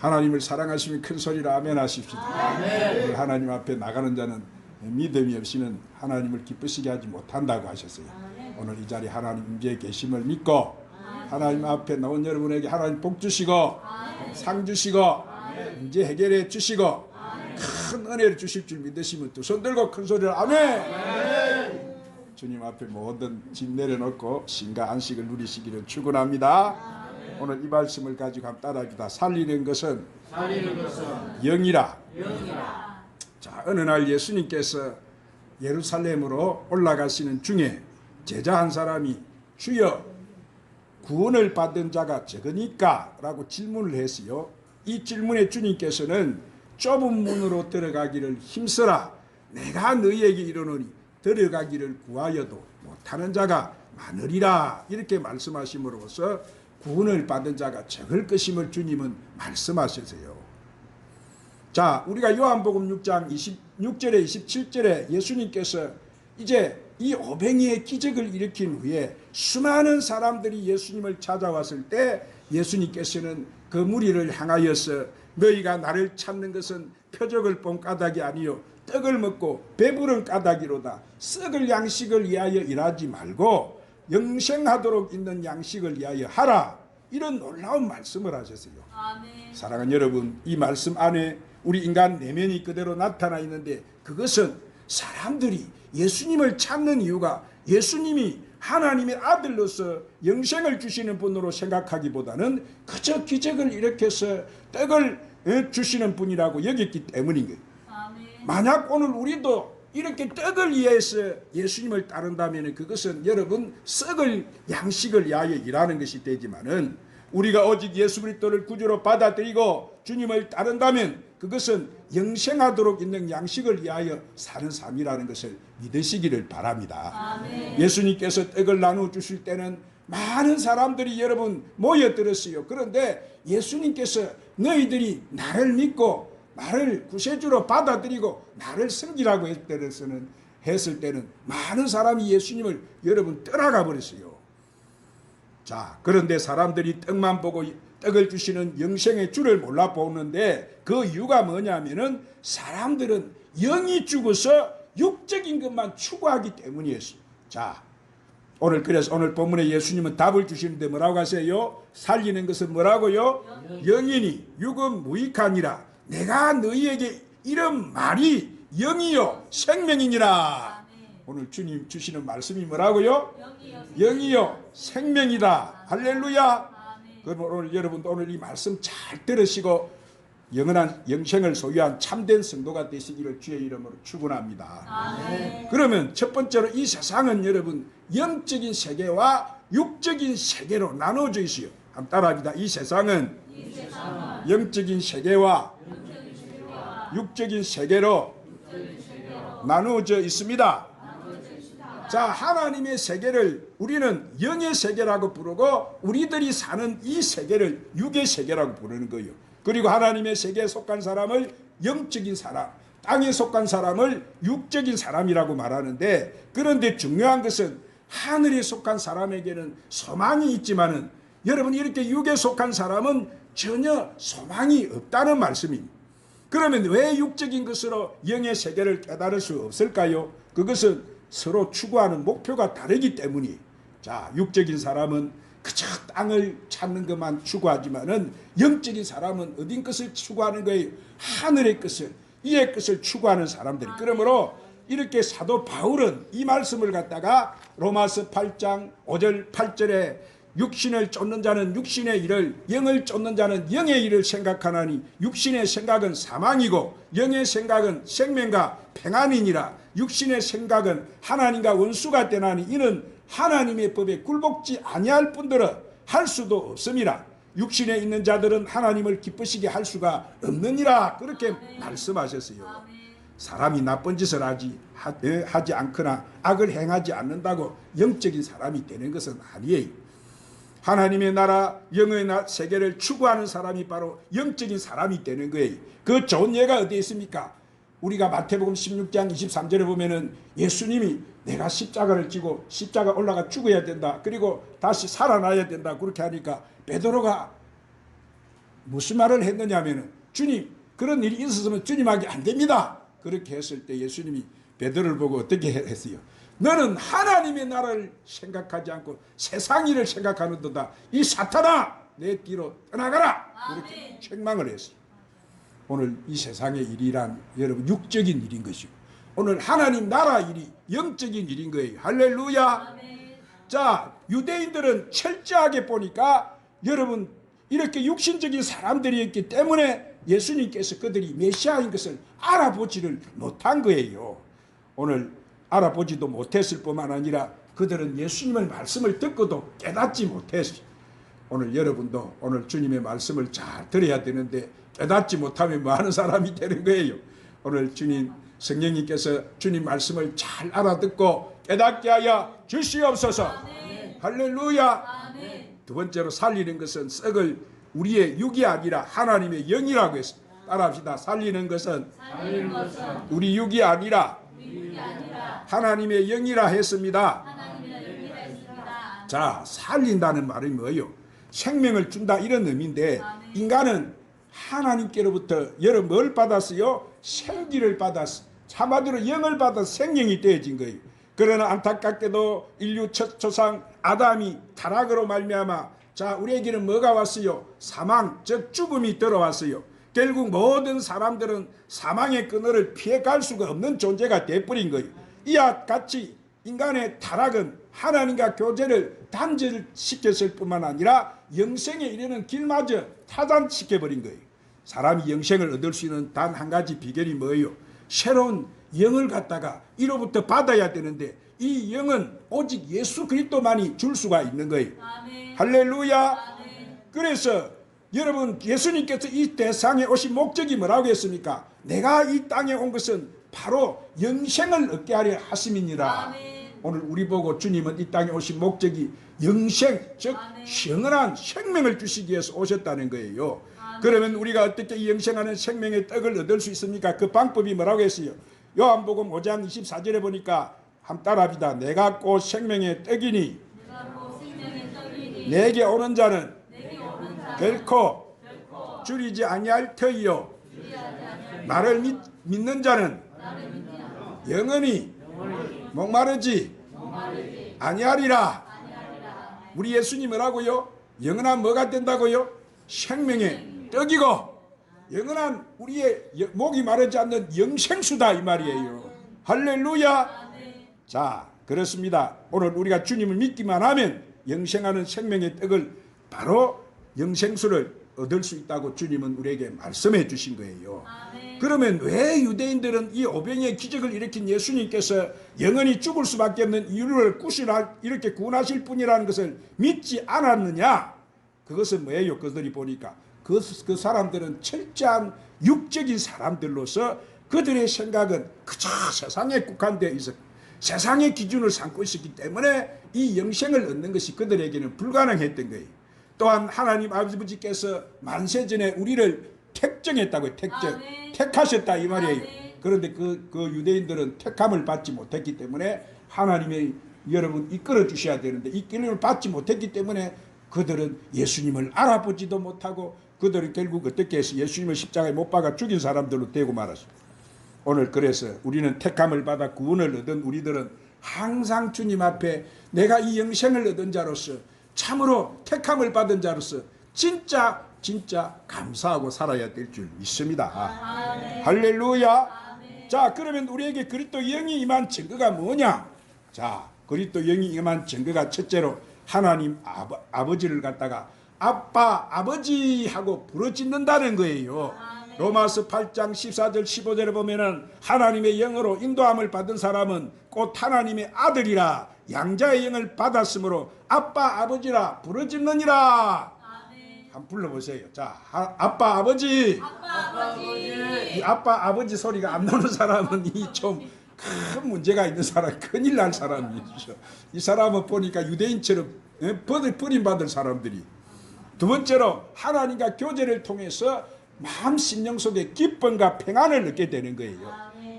하나님을 사랑하시면 큰 소리로 아멘 하십시오. 오늘 하나님 앞에 나가는 자는 믿음이 없이는 하나님을 기쁘시게 하지 못한다고 하셨어요. 오늘 이 자리 하나님 임재에 계심을 믿고 하나님 앞에 나온 여러분에게 하나님 복 주시고 상 주시고 문제 해결해 주시고 큰 은혜를 주실 줄 믿으시면 두 손 들고 큰 소리로 아멘. 주님 앞에 모든 짐 내려놓고 신과 안식을 누리시기를 축원합니다. 오늘 이 말씀을 가지고 한번 따라합니다. 살리는 것은 살리는 것은 영이라. 영이라. 자 어느 날 예수님께서 예루살렘으로 올라가시는 중에 제자 한 사람이 주여 구원을 받은 자가 적으니까 라고 질문을 했어요. 이 질문에 주님께서는 좁은 문으로 들어가기를 힘써라. 내가 너희에게 이르노니 들어가기를 구하여도 못하는 자가 많으리라. 이렇게 말씀하심으로써 구원을 받은 자가 적을 것임을 주님은 말씀하셨어요. 자, 우리가 요한복음 6장 26절에 27절에 예수님께서 이제 이 오병이의 기적을 일으킨 후에 수많은 사람들이 예수님을 찾아왔을 때 예수님께서는 그 무리를 향하여서 너희가 나를 찾는 것은 표적을 본 까닭이 아니요 떡을 먹고 배부른 까닭이로다 썩을 양식을 위하여 일하지 말고 영생하도록 있는 양식을 위하여 하라 이런 놀라운 말씀을 하셨어요. 아멘. 사랑하는 여러분, 이 말씀 안에 우리 인간 내면이 그대로 나타나 있는데 그것은 사람들이 예수님을 찾는 이유가 예수님이 하나님의 아들로서 영생을 주시는 분으로 생각하기보다는 그저 기적을 일으켜서 떡을 어, 주시는 분이라고 여겼기 때문인 거예요. 아멘. 만약 오늘 우리도 이렇게 떡을 위해서 예수님을 따른다면 그것은 여러분 썩을 양식을 위하여 일하는 것이 되지만은 우리가 오직 예수 그리스도를 구주로 받아들이고 주님을 따른다면 그것은 영생하도록 있는 양식을 위하여 사는 삶이라는 것을 믿으시기를 바랍니다. 아멘. 예수님께서 떡을 나누어 주실 때는 많은 사람들이 여러분 모여들었어요. 그런데 예수님께서 너희들이 나를 믿고 나를 구세주로 받아들이고 나를 섬기라고 했을 때는 했을 때는 많은 사람이 예수님을 여러분 떠나가 버렸어요. 자, 그런데 사람들이 떡만 보고 떡을 주시는 영생의 주를 몰라 보는데 그 이유가 뭐냐면은 사람들은 영이 죽어서 육적인 것만 추구하기 때문이었어요. 자, 오늘 그래서 오늘 본문에 예수님은 답을 주시는데 뭐라고 하세요? 살리는 것은 뭐라고요? 영이니 육은 무익하니라. 내가 너희에게 이런 말이 영이요 생명이니라. 아멘. 오늘 주님 주시는 말씀이 뭐라고요? 영이요 생명이다. 할렐루야. 아멘. 그럼 오늘 여러분도 오늘 이 말씀 잘 들으시고 영원한 영생을 소유한 참된 성도가 되시기를 주의 이름으로 축원합니다. 아멘. 그러면 첫 번째로 이 세상은 여러분 영적인 세계와 육적인 세계로 나눠져 있어요. 한번 따라합니다. 이 세상은 이 세상은 영적인 세계와 육적인 세계로 나누어져 있습니다. 자, 하나님의 세계를 우리는 영의 세계라고 부르고 우리들이 사는 이 세계를 육의 세계라고 부르는 거예요. 그리고 하나님의 세계에 속한 사람을 영적인 사람, 땅에 속한 사람을 육적인 사람이라고 말하는데 그런데 중요한 것은 하늘에 속한 사람에게는 소망이 있지만은 여러분 이렇게 육에 속한 사람은 전혀 소망이 없다는 말씀입니다. 그러면 왜 육적인 것으로 영의 세계를 깨달을 수 없을까요? 그것은 서로 추구하는 목표가 다르기 때문이. 자, 육적인 사람은 그저 땅을 찾는 것만 추구하지만은 영적인 사람은 어딘 것을 추구하는 거예요? 하늘의 것을, 이의 것을 추구하는 사람들이. 그러므로 이렇게 사도 바울은 이 말씀을 갖다가 로마서 8장 5절 8절에 육신을 쫓는 자는 육신의 일을 영을 쫓는 자는 영의 일을 생각하나니 육신의 생각은 사망이고 영의 생각은 생명과 평안이니라 육신의 생각은 하나님과 원수가 되나니 이는 하나님의 법에 굴복지 아니할 뿐더러 할 수도 없음이라 육신에 있는 자들은 하나님을 기쁘시게 할 수가 없느니라 그렇게 말씀하셨어요. 사람이 나쁜 짓을 하지 하, 에, 하지 않거나 악을 행하지 않는다고 영적인 사람이 되는 것은 아니에요. 하나님의 나라 영의 나 세계를 추구하는 사람이 바로 영적인 사람이 되는 거예요. 그 좋은 예가 어디에 있습니까? 우리가 마태복음 16장 23절에 보면은 예수님이 내가 십자가를 지고 십자가 올라가 죽어야 된다. 그리고 다시 살아나야 된다. 그렇게 하니까 베드로가 무슨 말을 했느냐면은 주님 그런 일이 있었으면 주님에게 안 됩니다. 그렇게 했을 때 예수님이 베드로를 보고 어떻게 해- 했어요? 너는 하나님의 나라를 생각하지 않고 세상 일을 생각하는도다. 이 사탄아 내 뒤로 떠나가라. 그렇게 책망을 했어요. 오늘 이 세상의 일이란 여러분 육적인 일인 것이고 오늘 하나님 나라 일이 영적인 일인 거예요. 할렐루야. 자, 유대인들은 철저하게 보니까 여러분 이렇게 육신적인 사람들이었기 때문에 예수님께서 그들이 메시아인 것을 알아보지를 못한 거예요. 오늘 알아보지도 못했을 뿐만 아니라 그들은 예수님의 말씀을 듣고도 깨닫지 못했어요. 오늘 여러분도 오늘 주님의 말씀을 잘 들어야 되는데 깨닫지 못하면 뭐 하는 사람이 되는 거예요. 오늘 주님 성령님께서 주님 말씀을 잘 알아듣고 깨닫게 하여 주시옵소서. 할렐루야. 두 번째로 살리는 것은 썩을 우리의 육이 아니라 하나님의 영이라고 했어. 따라합시다. 살리는 것은 살리는 것은 우리 육이 아니라 하나님의 영이라 했습니다. 자, 살린다는 말이 뭐예요? 생명을 준다 이런 의미인데 인간은 하나님께로부터 여러 뭘 받았어요? 생기를 받았어. 한마디로 영을 받아 생명이 되어진 거예요. 그러나 안타깝게도 인류 첫 조상 아담이 타락으로 말미암아 자 우리에게는 뭐가 왔어요? 사망 즉 죽음이 들어왔어요. 결국 모든 사람들은 사망의 그늘을 피해갈 수가 없는 존재가 되어버린 거예요. 이와 같이 인간의 타락은 하나님과 교제를 단절시켰을 뿐만 아니라 영생에 이르는 길마저 타단시켜버린 거예요. 사람이 영생을 얻을 수 있는 단 한 가지 비결이 뭐예요? 새로운 영을 갖다가 이로부터 받아야 되는데 이 영은 오직 예수 그리스도만이 줄 수가 있는 거예요. 할렐루야. 그래서 여러분 예수님께서 이 대상에 오신 목적이 뭐라고 했습니까? 내가 이 땅에 온 것은 바로 영생을 얻게 하려 하심이니라. 오늘 우리 보고 주님은 이 땅에 오신 목적이 영생 즉 영원한 생명을 주시기 위해서 오셨다는 거예요. 그러면 우리가 어떻게 이 영생하는 생명의 떡을 얻을 수 있습니까? 그 방법이 뭐라고 했어요? 요한복음 5장 24절에 보니까 함 따라합니다. 내가 곧 생명의 떡이니 내게 오는 자는 결코 줄이지 아니할 터이요 나를 믿, 믿는 자는 영원히 목마르지 아니하리라 우리 예수님 뭐라고요? 영원한 뭐가 된다고요? 생명의 떡이고 영원한 우리의 여- 목이 마르지 않는 영생수다 이 말이에요 할렐루야 자 그렇습니다 오늘 우리가 주님을 믿기만 하면 영생하는 생명의 떡을 바로 영생수를 얻을 수 있다고 주님은 우리에게 말씀해 주신 거예요 그러면 왜 유대인들은 이 오병의 기적을 일으킨 예수님께서 영원히 죽을 수밖에 없는 이유를 구실할 이렇게 구원하실 분이라는 것을 믿지 않았느냐? 그것은 뭐예요? 그들이 보니까 그, 그 사람들은 철저한 육적인 사람들로서 그들의 생각은 그저 세상에 국한되어 있어 세상의 기준을 삼고 있었기 때문에 이 영생을 얻는 것이 그들에게는 불가능했던 거예요. 또한 하나님 아버지께서 만세전에 우리를 택정했다고요. 택정. 아멘. 택하셨다 이 말이에요. 아멘. 그런데 그, 그 유대인들은 택함을 받지 못했기 때문에 하나님의 여러분 이끌어 주셔야 되는데 이끌림을 받지 못했기 때문에 그들은 예수님을 알아보지도 못하고 그들은 결국 어떻게 해서 예수님을 십자가에 못 박아 죽인 사람들로 되고 말았습니다. 오늘 그래서 우리는 택함을 받아 구원을 얻은 우리들은 항상 주님 앞에 내가 이 영생을 얻은 자로서 참으로 택함을 받은 자로서 진짜 진짜 감사하고 살아야 될 줄 믿습니다. 할렐루야. 자, 그러면 우리에게 그리스도 영이 임한 증거가 뭐냐? 자, 그리스도 영이 임한 증거가 첫째로 하나님 아버, 아버지를 갖다가 아빠, 아버지 하고 부르짖는다는 거예요. 로마서 8장 14절 15절에 보면은 하나님의 영으로 인도함을 받은 사람은 곧 하나님의 아들이라 양자의 영을 받았으므로 아빠 아버지라 부르짖느니라. 한번 불러보세요. 자, 하- 아빠 아버지. 이 아빠 아버지 소리가 안 나는 사람은 이 좀 큰 문제가 있는 사람, 큰일 날 사람이죠. 이 사람은 보니까 유대인처럼 예, 버들 버림받을 사람들이. 두 번째로 하나님과 교제를 통해서 마음 심령 속에 기쁨과 평안을 얻게 되는 거예요.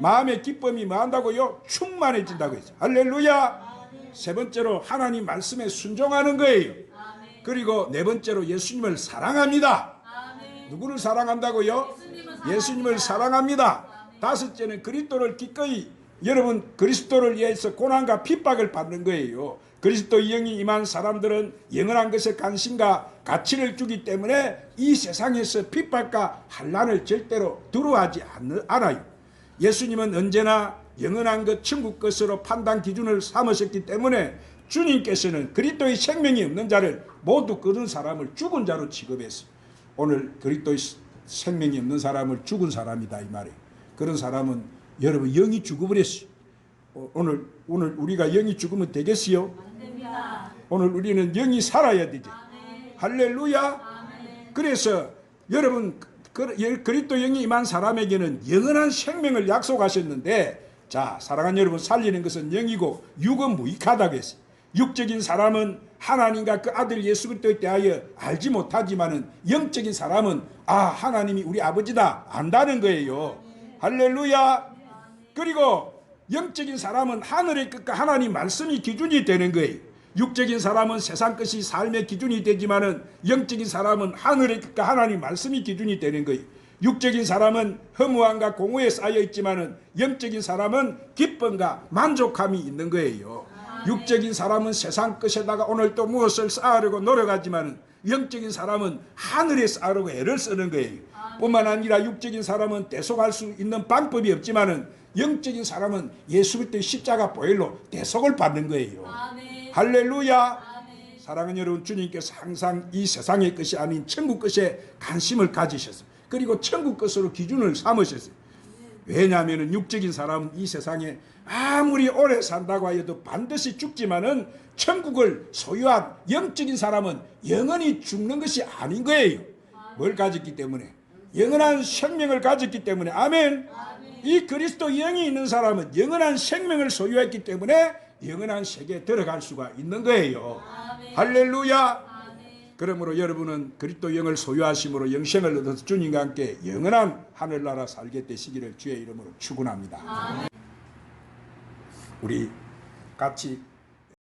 마음의 기쁨이 뭐 한다고요? 충만해진다고 했죠. 할렐루야. 세 번째로 하나님 말씀에 순종하는 거예요. 그리고 네 번째로 예수님을 사랑합니다. 누구를 사랑한다고요? 예수님을 예수님을 사랑합니다. 다섯째는 그리스도를 기꺼이 여러분 그리스도를 위해서 고난과 핍박을 받는 거예요. 그리스도 영이 임한 사람들은 영원한 것에 관심과 가치를 주기 때문에 이 세상에서 핍박과 환란을 절대로 두려워하지 않- 않아요. 예수님은 언제나 영원한 것 천국 것으로 판단 기준을 삼으셨기 때문에 주님께서는 그리스도의 생명이 없는 자를 모두 그런 사람을 죽은 자로 취급했어요. 오늘 그리스도의 생명이 없는 사람을 죽은 사람이다 이 말이에요. 그런 사람은 여러분 영이 죽어버렸어요. 어, 오늘 오늘 우리가 영이 죽으면 되겠어요? 오늘 우리는 영이 살아야 되지. 할렐루야. 그래서 여러분 그- 그- 그리스도 영이 임한 사람에게는 영원한 생명을 약속하셨는데 자 사랑하는 여러분 살리는 것은 영이고 육은 무익하다고 했어요. 육적인 사람은 하나님과 그 아들 예수 그리스도에 대하여 알지 못하지만은 영적인 사람은 아 하나님이 우리 아버지다 안다는 거예요. 할렐루야. 그리고 영적인 사람은 하늘의 끝과 하나님 말씀이 기준이 되는 거예요. 육적인 사람은 세상 것이 삶의 기준이 되지만은 영적인 사람은 하늘의 끝과 하나님 말씀이 기준이 되는 거예요. 육적인 사람은 허무함과 공허에 쌓여 있지만은 영적인 사람은 기쁨과 만족함이 있는 거예요. 육적인 사람은 세상 것에다가 오늘 또 무엇을 쌓으려고 노력하지만은 영적인 사람은 하늘에 쌓으려고 애를 쓰는 거예요. 뿐만 아니라 육적인 사람은 대속할 수 있는 방법이 없지만은 영적인 사람은 예수 그리스도의 십자가 보혈로 대속을 받는 거예요. 할렐루야. 사랑하는 여러분 주님께서 항상 이 세상의 것이 아닌 천국 것에 관심을 가지셨어요. 그리고 천국 것으로 기준을 삼으셨어요. 왜냐하면 육적인 사람은 이 세상에 아무리 오래 산다고 하여도 반드시 죽지만은 천국을 소유한 영적인 사람은 영원히 죽는 것이 아닌 거예요. 뭘 가졌기 때문에 영원한 생명을 가졌기 때문에 아멘. 이 그리스도 영이 있는 사람은 영원한 생명을 소유했기 때문에 영원한 세계에 들어갈 수가 있는 거예요. 할렐루야. 그러므로 여러분은 그리스도 영을 소유하심으로 영생을 얻어서 주님과 함께 영원한 하늘나라 살게 되시기를 주의 이름으로 축원합니다. 우리 같이